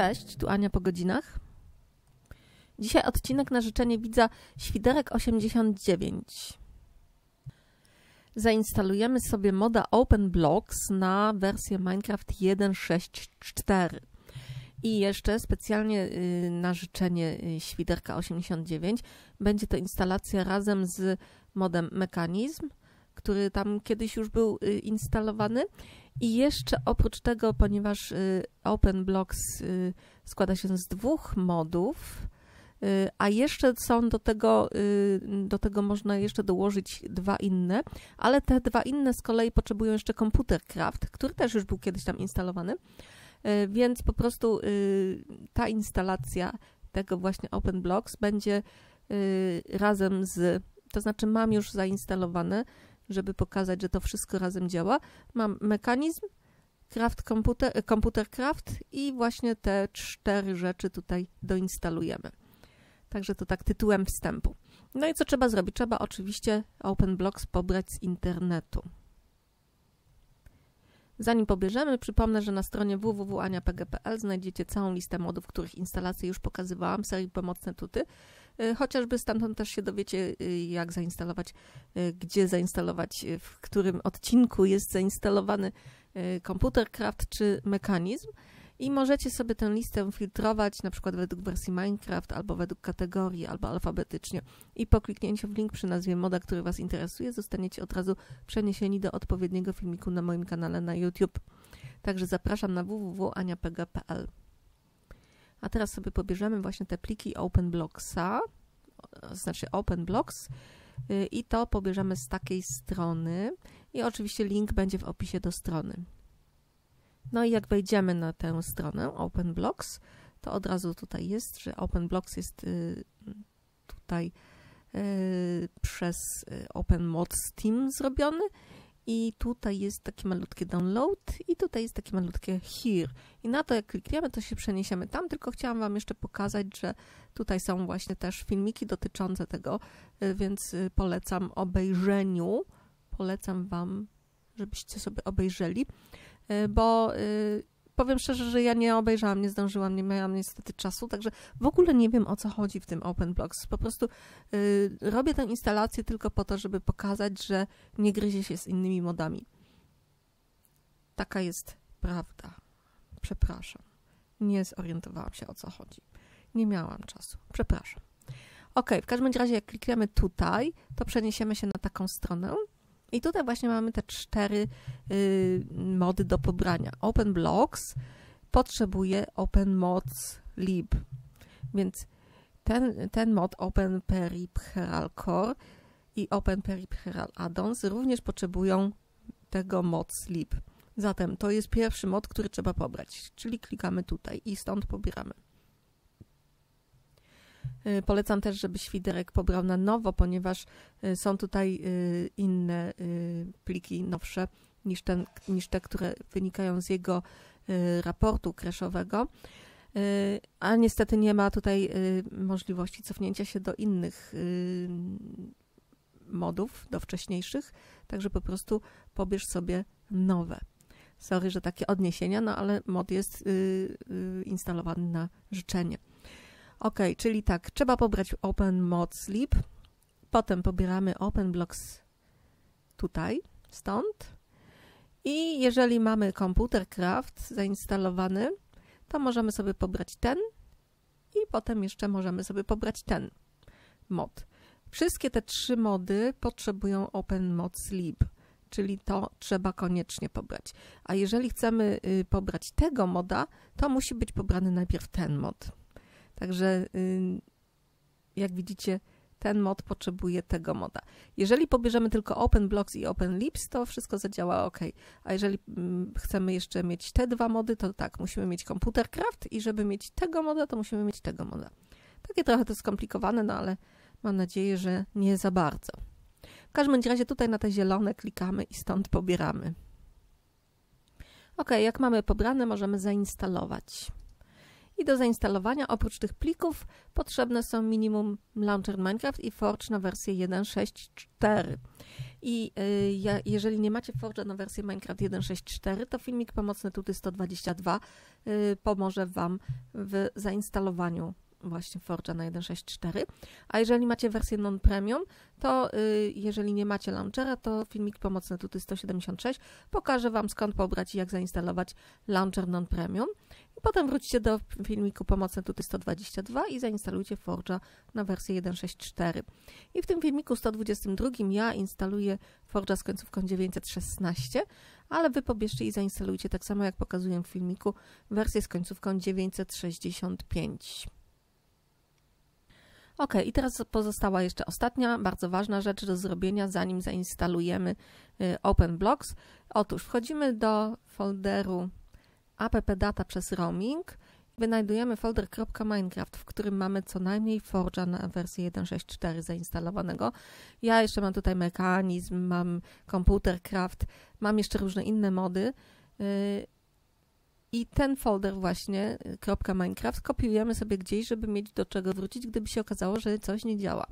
Cześć, tu Ania po godzinach. Dzisiaj odcinek na życzenie widza Świderek 89. Zainstalujemy sobie moda OpenBlocks na wersję Minecraft 1.6.4. I jeszcze specjalnie y, na życzenie y, Świderka 89 będzie to instalacja razem z modem Mechanizm, który tam kiedyś już był y, instalowany. I jeszcze oprócz tego, ponieważ OpenBlocks składa się z dwóch modów, a jeszcze są do tego, do tego można jeszcze dołożyć dwa inne, ale te dwa inne z kolei potrzebują jeszcze komputer Craft, który też już był kiedyś tam instalowany. Więc po prostu y, ta instalacja tego właśnie OpenBlocks będzie y, razem z, to znaczy mam już zainstalowane, żeby pokazać, że to wszystko razem działa. Mam mechanizm, Craft komputer, komputer Craft i właśnie te cztery rzeczy tutaj doinstalujemy. Także to tak tytułem wstępu. No i co trzeba zrobić? Trzeba oczywiście OpenBlocks pobrać z internetu. Zanim pobierzemy, przypomnę, że na stronie www.aniapg.pl znajdziecie całą listę modów, których instalacje już pokazywałam, serii Pomocne Tuty. Y, chociażby stamtąd też się dowiecie, y, jak zainstalować, y, gdzie zainstalować, w którym odcinku jest zainstalowany komputer Craft czy mechanizm. I możecie sobie tę listę filtrować na przykład według wersji Minecraft albo według kategorii albo alfabetycznie. I po kliknięciu w link przy nazwie moda, który Was interesuje zostaniecie od razu przeniesieni do odpowiedniego filmiku na moim kanale na YouTube. Także zapraszam na www.aniapega.pl A teraz sobie pobierzemy właśnie te pliki OpenBlocksa, znaczy OpenBlocks y, i to pobierzemy z takiej strony i oczywiście link będzie w opisie do strony. No i jak wejdziemy na tę stronę OpenBlocks, to od razu tutaj jest, że OpenBlocks jest y, tutaj y, przez y, OpenMod Steam zrobiony i tutaj jest takie malutkie download i tutaj jest takie malutkie here. I na to jak klikniemy, to się przeniesiemy tam, tylko chciałam Wam jeszcze pokazać, że tutaj są właśnie też filmiki dotyczące tego, więc polecam obejrzeniu, polecam Wam, żebyście sobie obejrzeli. Y, bo y, powiem szczerze, że ja nie obejrzałam, nie zdążyłam, nie miałam niestety czasu, także w ogóle nie wiem o co chodzi w tym OpenBlocks. Po prostu y, robię tę instalację tylko po to, żeby pokazać, że nie gryzie się z innymi modami. Taka jest prawda. Przepraszam. Nie zorientowałam się o co chodzi. Nie miałam czasu. Przepraszam. Ok, w każdym razie jak klikniemy tutaj, to przeniesiemy się na taką stronę, i tutaj właśnie mamy te cztery y, mody do pobrania. OpenBlocks potrzebuje OpenMods lib, więc ten, ten mod Open Peripheral Core i Open Peripheral Addons również potrzebują tego mods lib. Zatem to jest pierwszy mod, który trzeba pobrać, czyli klikamy tutaj i stąd pobieramy. Y, polecam też, żeby świderek pobrał na nowo, ponieważ y, są tutaj y, inne pliki nowsze niż, ten, niż te, które wynikają z jego raportu crashowego. A niestety nie ma tutaj możliwości cofnięcia się do innych modów, do wcześniejszych, także po prostu pobierz sobie nowe. Sorry, że takie odniesienia, no ale mod jest instalowany na życzenie. Ok, czyli tak, trzeba pobrać Open Mod Sleep, potem pobieramy Open Blocks tutaj, stąd. I jeżeli mamy komputer Craft zainstalowany, to możemy sobie pobrać ten i potem jeszcze możemy sobie pobrać ten mod. Wszystkie te trzy mody potrzebują Open Mod Sleep, czyli to trzeba koniecznie pobrać. A jeżeli chcemy y, pobrać tego moda, to musi być pobrany najpierw ten mod. Także y, jak widzicie, ten mod potrzebuje tego moda. Jeżeli pobierzemy tylko OpenBlocks i OpenLips, to wszystko zadziała ok. A jeżeli mm, chcemy jeszcze mieć te dwa mody, to tak, musimy mieć ComputerCraft i żeby mieć tego moda, to musimy mieć tego moda. Takie trochę to skomplikowane, no ale mam nadzieję, że nie za bardzo. W każdym razie tutaj na te zielone klikamy i stąd pobieramy. Ok, jak mamy pobrane, możemy zainstalować. I do zainstalowania oprócz tych plików potrzebne są minimum Launcher Minecraft i Forge na wersję 1.6.4. I y, jeżeli nie macie Forge'a na wersję Minecraft 1.6.4, to filmik pomocny Tuty 122 y, pomoże Wam w zainstalowaniu właśnie Forge'a na 1.6.4. A jeżeli macie wersję non-premium, to y, jeżeli nie macie launchera, to filmik pomocny Tuty 176 pokaże Wam skąd pobrać i jak zainstalować launcher non-premium. Potem wróćcie do filmiku pomocny Tuty 122 i zainstalujcie Forge'a na wersję 1.6.4. I w tym filmiku 122 ja instaluję Forge'a z końcówką 916, ale Wy pobierzcie i zainstalujcie tak samo jak pokazuję w filmiku wersję z końcówką 965. Ok, i teraz pozostała jeszcze ostatnia, bardzo ważna rzecz do zrobienia, zanim zainstalujemy y, OpenBlocks. Otóż wchodzimy do folderu appdata przez roaming, wynajdujemy folder .minecraft, w którym mamy co najmniej Forge'a na wersję 1.6.4 zainstalowanego. Ja jeszcze mam tutaj mechanizm, mam komputercraft, mam jeszcze różne inne mody. Y, i ten folder właśnie, y, .minecraft, kopiujemy sobie gdzieś, żeby mieć do czego wrócić, gdyby się okazało, że coś nie działa.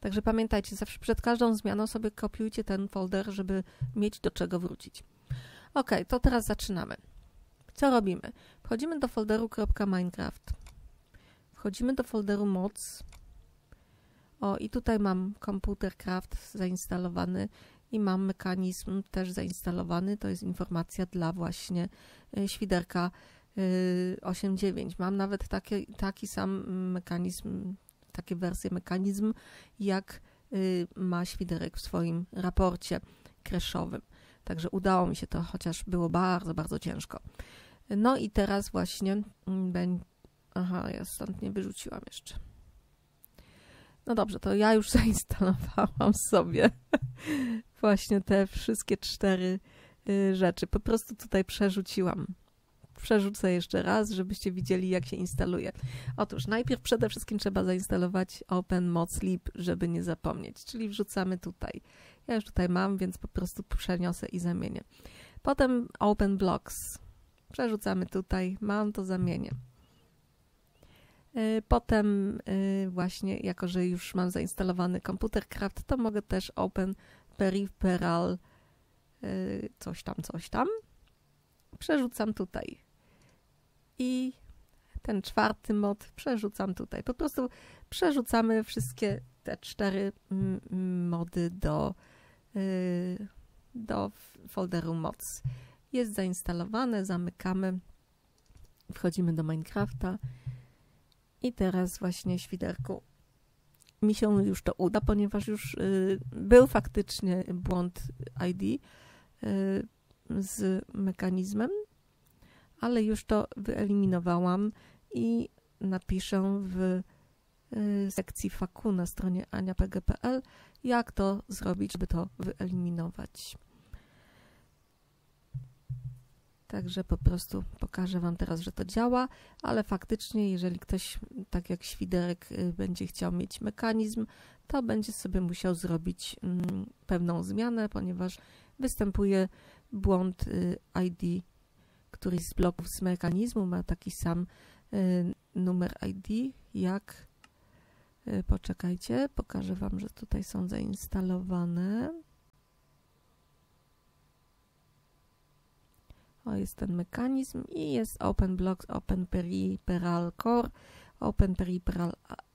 Także pamiętajcie, zawsze przed każdą zmianą sobie kopiujcie ten folder, żeby mieć do czego wrócić. Ok, to teraz zaczynamy. Co robimy? Wchodzimy do folderu .minecraft. Wchodzimy do folderu mods. O, i tutaj mam komputercraft zainstalowany i mam mechanizm też zainstalowany. To jest informacja dla właśnie y, świderka 8.9. Y, mam nawet taki, taki sam mechanizm, takie wersje mechanizm, jak y, ma świderek w swoim raporcie crashowym. Także udało mi się to, chociaż było bardzo, bardzo ciężko. No i teraz właśnie mm, Aha, ja stąd nie wyrzuciłam jeszcze. No dobrze, to ja już zainstalowałam sobie właśnie te wszystkie cztery y, rzeczy. Po prostu tutaj przerzuciłam. Przerzucę jeszcze raz, żebyście widzieli, jak się instaluje. Otóż najpierw przede wszystkim trzeba zainstalować OpenModSleep, żeby nie zapomnieć, czyli wrzucamy tutaj. Ja już tutaj mam, więc po prostu przeniosę i zamienię. Potem OpenBlocks. Przerzucamy tutaj, mam to zamienię. Y, potem y, właśnie, jako że już mam zainstalowany komputercraft, to mogę też Open Peripheral y, coś tam, coś tam. Przerzucam tutaj. I ten czwarty mod przerzucam tutaj. Po prostu przerzucamy wszystkie te cztery mody do, do folderu mods. Jest zainstalowane, zamykamy, wchodzimy do Minecrafta i teraz właśnie świderku mi się już to uda, ponieważ już y, był faktycznie błąd ID y, z mechanizmem, ale już to wyeliminowałam i napiszę w y, sekcji faku na stronie aniapg.pl, jak to zrobić, żeby to wyeliminować. Także po prostu pokażę Wam teraz, że to działa, ale faktycznie, jeżeli ktoś, tak jak świderek, y, będzie chciał mieć mechanizm, to będzie sobie musiał zrobić mm, pewną zmianę, ponieważ występuje błąd y, ID, któryś z bloków z mechanizmu ma taki sam y, numer ID, jak poczekajcie, pokażę Wam, że tutaj są zainstalowane. O, jest ten mechanizm i jest OpenBlocks, Core, Open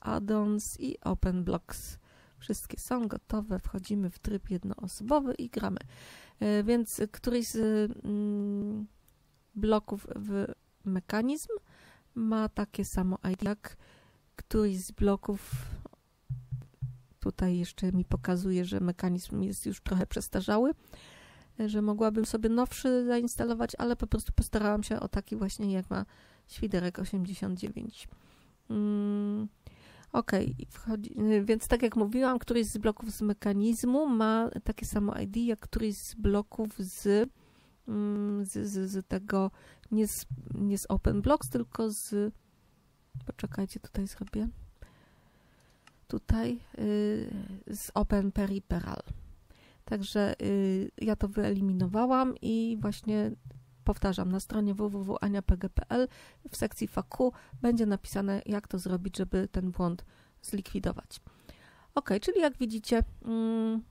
Addons i OpenBlocks. Wszystkie są gotowe, wchodzimy w tryb jednoosobowy i gramy. E, więc któryś z mm, bloków w mechanizm ma takie samo ID jak któryś z bloków tutaj jeszcze mi pokazuje, że mechanizm jest już trochę przestarzały, że mogłabym sobie nowszy zainstalować, ale po prostu postarałam się o taki właśnie jak ma świderek 89. Mm, ok, więc tak jak mówiłam, któryś z bloków z mechanizmu ma takie samo ID jak któryś z bloków z, mm, z, z, z tego, nie z, nie z OpenBlocks, tylko z, poczekajcie, tutaj zrobię, tutaj yy, z Open Peripheral. Także y, ja to wyeliminowałam i właśnie powtarzam, na stronie www.aniapg.pl w sekcji FAQ będzie napisane, jak to zrobić, żeby ten błąd zlikwidować. Ok, czyli jak widzicie, mm,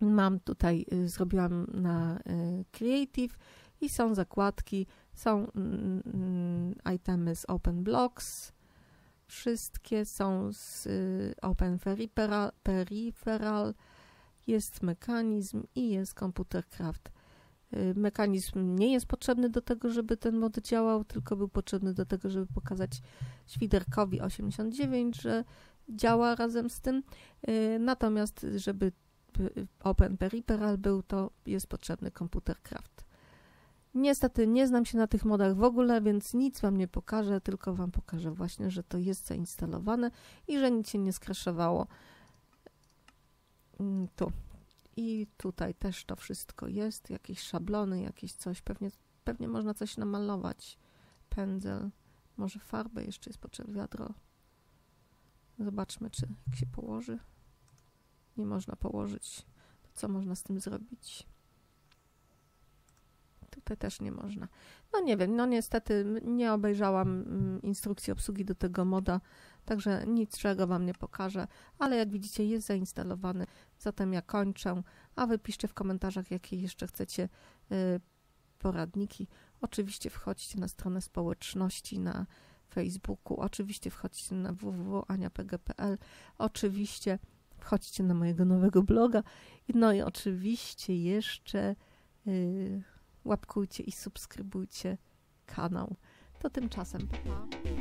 mam tutaj, y, zrobiłam na y, Creative i są zakładki, są mm, mm, itemy z Open Blocks, wszystkie są z Open Peripheral, Peripheral jest mechanizm i jest Computercraft. Mechanizm nie jest potrzebny do tego, żeby ten mod działał, tylko był potrzebny do tego, żeby pokazać świderkowi 89, że działa razem z tym. Natomiast, żeby Open Peripheral był, to jest potrzebny Computercraft. Niestety nie znam się na tych modach w ogóle, więc nic Wam nie pokażę, tylko Wam pokażę właśnie, że to jest zainstalowane i że nic się nie skraszowało. Mm, tu. I tutaj też to wszystko jest, jakieś szablony, jakieś coś, pewnie, pewnie można coś namalować. Pędzel, może farbę jeszcze jest potrzebne, wiadro. Zobaczmy, czy jak się położy. Nie można położyć. To co można z tym zrobić? Tutaj też nie można. No nie wiem, no niestety nie obejrzałam mm, instrukcji obsługi do tego moda, także niczego Wam nie pokażę, ale jak widzicie jest zainstalowany, zatem ja kończę, a Wy piszcie w komentarzach, jakie jeszcze chcecie y, poradniki. Oczywiście wchodźcie na stronę społeczności na Facebooku, oczywiście wchodźcie na www.aniapg.pl, oczywiście wchodźcie na mojego nowego bloga, no i oczywiście jeszcze... Yy, łapkujcie i subskrybujcie kanał. To tymczasem pa. pa.